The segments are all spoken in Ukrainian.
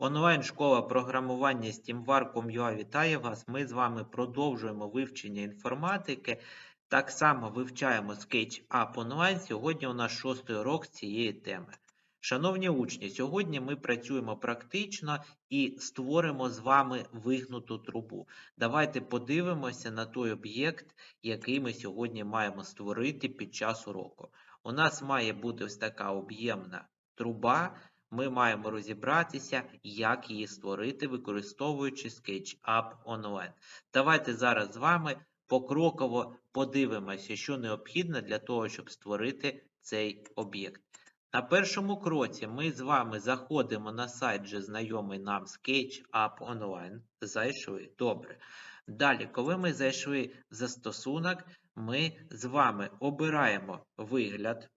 Онлайн-школа програмування SteamVar.com.ua вітає вас. Ми з вами продовжуємо вивчення інформатики. Так само вивчаємо SketchUp Online. Сьогодні у нас шостий урок з цієї теми. Шановні учні, сьогодні ми працюємо практично і створимо з вами вигнуту трубу. Давайте подивимося на той об'єкт, який ми сьогодні маємо створити під час уроку. У нас має бути ось така об'ємна труба. Ми маємо розібратися, як її створити, використовуючи SketchUp Online. Давайте зараз з вами покроково подивимося, що необхідно для того, щоб створити цей об'єкт. На першому кроці ми з вами заходимо на сайт, вже знайомий нам SketchUp Online. Зайшли. Добре. Далі, коли ми зайшли в застосунок, ми з вами обираємо вигляд,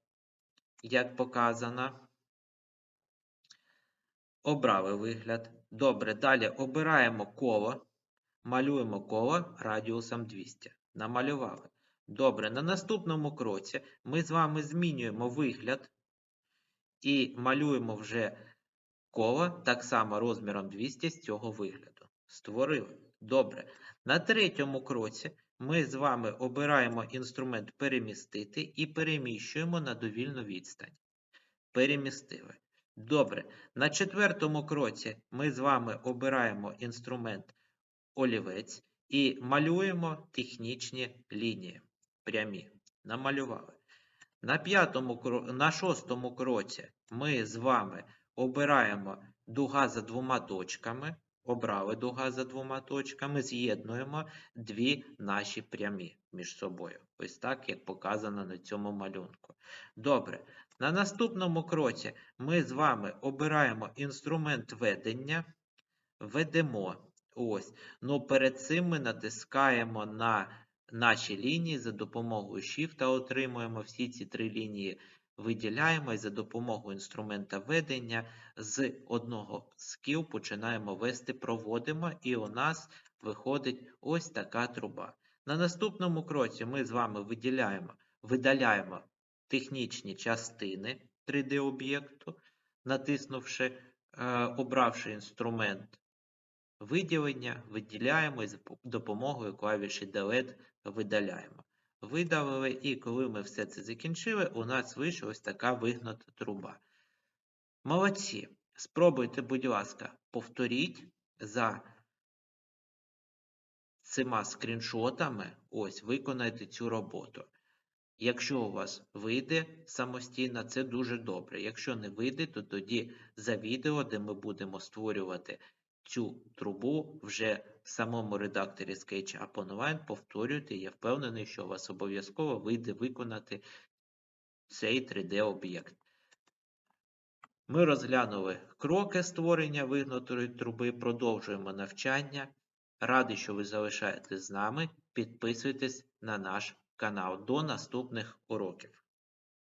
як показано. Обрали вигляд. Добре, далі обираємо коло, малюємо коло радіусом 200. Намалювали. Добре, на наступному кроці ми з вами змінюємо вигляд і малюємо вже коло так само розміром 200 з цього вигляду. Створили. Добре. На третьому кроці ми з вами обираємо інструмент перемістити і переміщуємо на довільну відстань. Перемістили. Добре. На четвертому кроці ми з вами обираємо інструмент олівець і малюємо технічні лінії. Прямі. Намалювали. На п'ятому на шостому кроці ми з вами обираємо дуга за двома точками. Обрали дуга за двома точками, з'єднуємо дві наші прямі між собою. Ось так, як показано на цьому малюнку. Добре. На наступному кроці ми з вами обираємо інструмент ведення, ведемо. Ось. Ну, перед цим ми натискаємо на наші лінії за допомогою Shift, отримуємо всі ці три лінії, виділяємо і за допомогою інструмента ведення з одного скіл починаємо вести, проводимо, і у нас виходить ось така труба. На наступному кроці ми з вами виділяємо, видаляємо технічні частини 3D-об'єкту, натиснувши, е, обравши інструмент виділення, виділяємо і за допомогою клавіші Delete видаляємо. Видалили, і коли ми все це закінчили, у нас вийшла ось така вигнута труба. Молодці! Спробуйте, будь ласка, повторіть за цими скріншотами, ось, виконайте цю роботу. Якщо у вас вийде самостійно, це дуже добре. Якщо не вийде, то тоді за відео, де ми будемо створювати цю трубу вже в самому редакторі SketchUp Online, повторюйте. Я впевнений, що у вас обов'язково вийде виконати цей 3D-об'єкт. Ми розглянули кроки створення вигнутої труби, продовжуємо навчання. Радий, що ви залишаєтесь з нами. Підписуйтесь на наш канал. До наступних уроків.